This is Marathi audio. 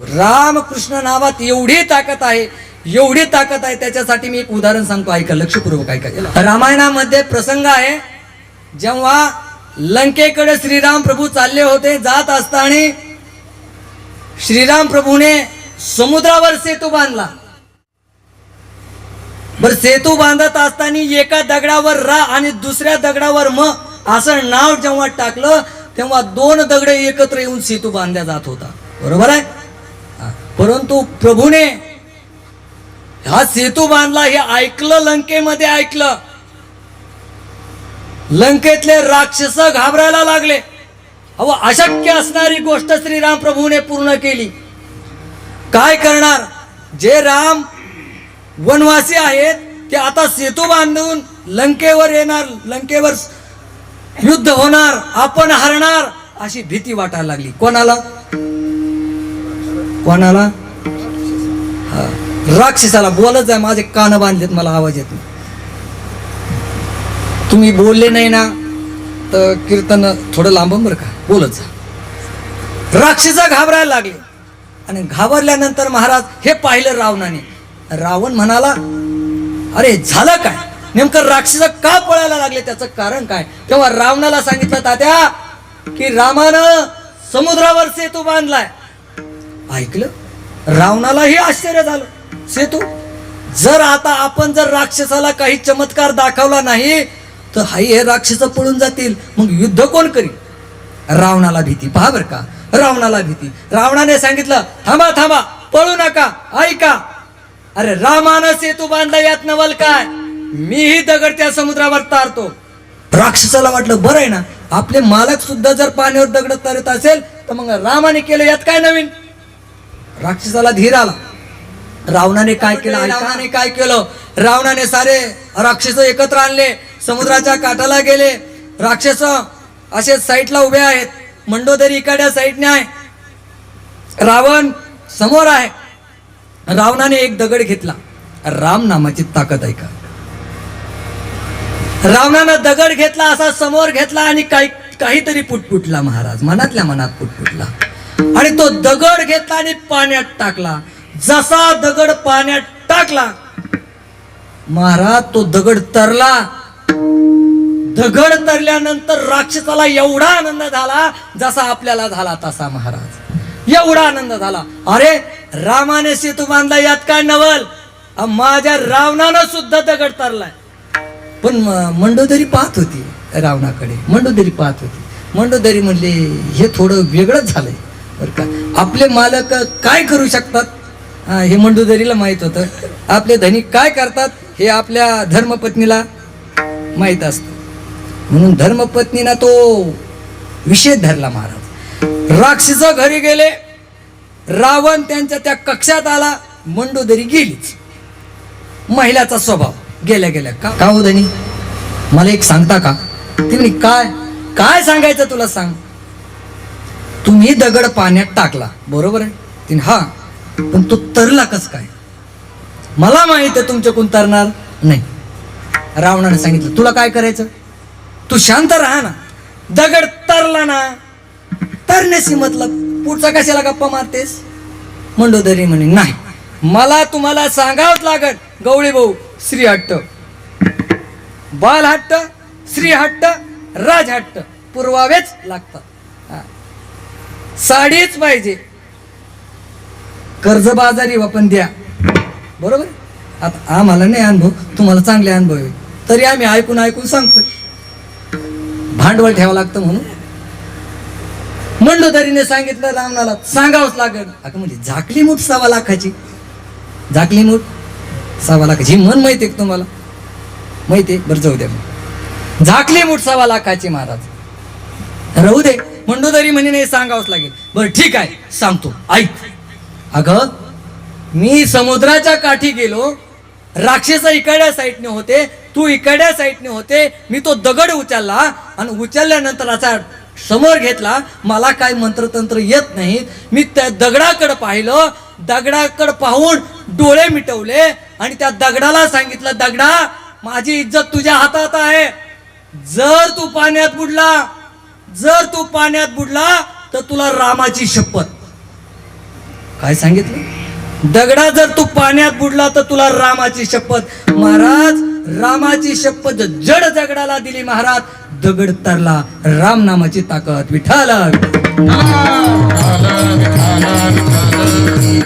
रामकृष्ण नावात एवढी ताकद आहे एवढी ताकद आहे त्याच्यासाठी मी एक उदाहरण सांगतो. ऐका लक्षपूर्वक ऐका. रामायणामध्ये प्रसंग आहे जेव्हा लंकेकडे श्रीराम प्रभू चालले होते जात असताना श्रीराम प्रभूने समुद्रावर सेतू बांधला. बर सेतू बांधत असताना एका दगडावर रा आणि दुसऱ्या दगडावर म असं नाव जेव्हा टाकलं तेव्हा दोन दगडे एकत्र येऊन सेतू बांधला जात होता. बरोबर आहे? परंतु प्रभूने हा सेतू बांधला हे ऐकलं लंकेमध्ये ऐकलं. लंकेतले राक्षस घाबरायला लागले. अहो अशक्य असणारी गोष्ट श्रीराम प्रभूने पूर्ण केली. काय करणार? जे राम वनवासी आहेत ते आता सेतू बांधून लंकेवर येणार लंकेवर युद्ध होणार आपण हरणार अशी भीती वाटायला लागली. कोणाला? कोणाला? राक्षसाला बोलत आहे माझे कान बांधलेत मला आवाज येत नाही. तुम्ही बोलले नाही ना तर कीर्तन थोडं लांबून बरं का? बोलत जा. राक्षसा घाबरायला लागले. आणि घाबरल्यानंतर महाराज हे पाहिलं रावणाने. रावण म्हणाला अरे झालं काय? नेमकं राक्षस का पळायला लागले? त्याचं कारण काय? तेव्हा रावणाला सांगितलं तात्या की रामानं समुद्रावर सेतू बांधलाय. ऐकलं? रावणालाही आश्चर्य झालं. सेतू जर आता आपण जर राक्षसाला काही चमत्कार दाखवला नाही तर हाई हे राक्षस पळून जातील. मग युद्ध कोण करील? रावणाला भीती. पहा बर का रावणाला भीती. रावणाने सांगितलं थांबा थांबा पळू नका ऐका. अरे रामानं सेतू बांधला यात नवल काय? मीही दगड त्या समुद्रावर तारतो. राक्षसाला वाटलं बरं आहे ना आपले मालक सुद्धा जर पाण्यावर दगड तरत असेल तर मग रामाने केलं यात काय नवीन? राक्षसाला धीर आला. रावणाने काय केलं रावणाने काय केलं? रावणाने सारे राक्षस एकत्र आणले समुद्राच्या काठाला गेले. राक्षस असे साईडला उभे आहेत. मंडोदरी इकडच्या साईडने आहे रावण समोर आहे. रावणाने एक दगड घेतला. राम नामाची ताकद ऐका. रावणानं दगड घेतला असा समोर घेतला आणि काही काहीतरी पुटपुटला महाराज. मनातल्या मनात पुटपुटला. आणि तो दगड घेतला आणि पाण्यात टाकला. जसा दगड पाण्यात टाकला महाराज तो दगड तरला. दगड तरल्यानंतर राक्षसाला एवढा आनंद झाला जसा आपल्याला झाला तसा महाराज. एवढा आनंद झाला. अरे रामाने सेतू बांधला यात काय नवल? माझ्या रावणानं सुद्धा दगड तरलाय. पण मंडोदरी पाहत होती रावणाकडे. मंडोदरी पाहत होती. मंडोदरी म्हणले हे थोडं वेगळंच झालंय. बरं का? आपले मालक काय करू शकतात? हे मंडोदरीला माहीत होतं. आपले धनिक काय करतात हे आपल्या धर्मपत्नीला माहीत असतं. म्हणून धर्मपत्नीना तो विषय धरला महाराज. राक्षस घरी गेले. रावण त्यांच्या त्या कक्षात आला. मंडोदरी गेलीच. महिलाचा स्वभाव. गेल्या गेल्या. का का हो धनी? मला एक सांगता का? तिने काय काय सांगायचं तुला सांग? तुम्ही दगड पाण्यात टाकला. बरोबर आहे? तिने हा. पण तो तरला कस काय? मला माहीत आहे तुमच्याकडून तरणार नाही. रावणाने सांगितलं तुला काय करायचं? तू शांत राहा ना. दगड तरला ना. तरण्याशी मतलब पुढचा कशाला गप्पा मारतेस? मंडोदरी म्हणे नाही. मला तुम्हाला सांगावंच लागत गवळी भाऊ श्री हट्ट. बाल हट्ट श्री हट्ट राज हट्ट. पुरवावेच लागतात. साडीच पाहिजे. कर्जबाजारी आपण द्या. बरोबर? आता आम्हाला नाही अनुभव तुम्हाला चांगले अनुभव आहे. तरी आम्ही ऐकून ऐकून सांगतोय. भांडवल ठेवावं लागतं म्हणून. मंडोदरीने सांगितलं रावणाला सांगावंच लागेल. अगं म्हणजे झाकली मूठ सव्वा लाखाची. झाकली मूठ सव्वा लाखाची. मन माहिती आहे का तुम्हाला? माहिती आहे? बरं जाऊ द्या. मग. झाकली मूठ सव्वा लाखाची महाराज. राहू दे. मंडोदरी म्हणे नाही सांगावंच लागेल. बरं ठीक आहे सांगतो. ऐक. अगं मी समुद्राच्या काठी गेलो राक्षस इकडल्या साईडने होते तू इकडल्या साईडने होते मी तो दगड उचलला आणि उचलल्यानंतर असा समोर घेतला मला काय मंत्रतंत्र येत नाहीत मी त्या दगडाकडे पाहिलं दगडाकडे पाहून डोळे मिटवले आणि त्या दगडाला सांगितलं दगडा माझी इज्जत तुझ्या हातात आहे. जर तू पाण्यात बुडला जर तू पाण्यात बुडला तर तुला रामाची शपथ. काय सांगितलं? दगडा जर तू पाण्यात बुडला तर तुला रामाची शपथ. महाराज रामाची शपथ जड दगडाला दिली महाराज. दगड तरला राम नामाची ताकद विठाला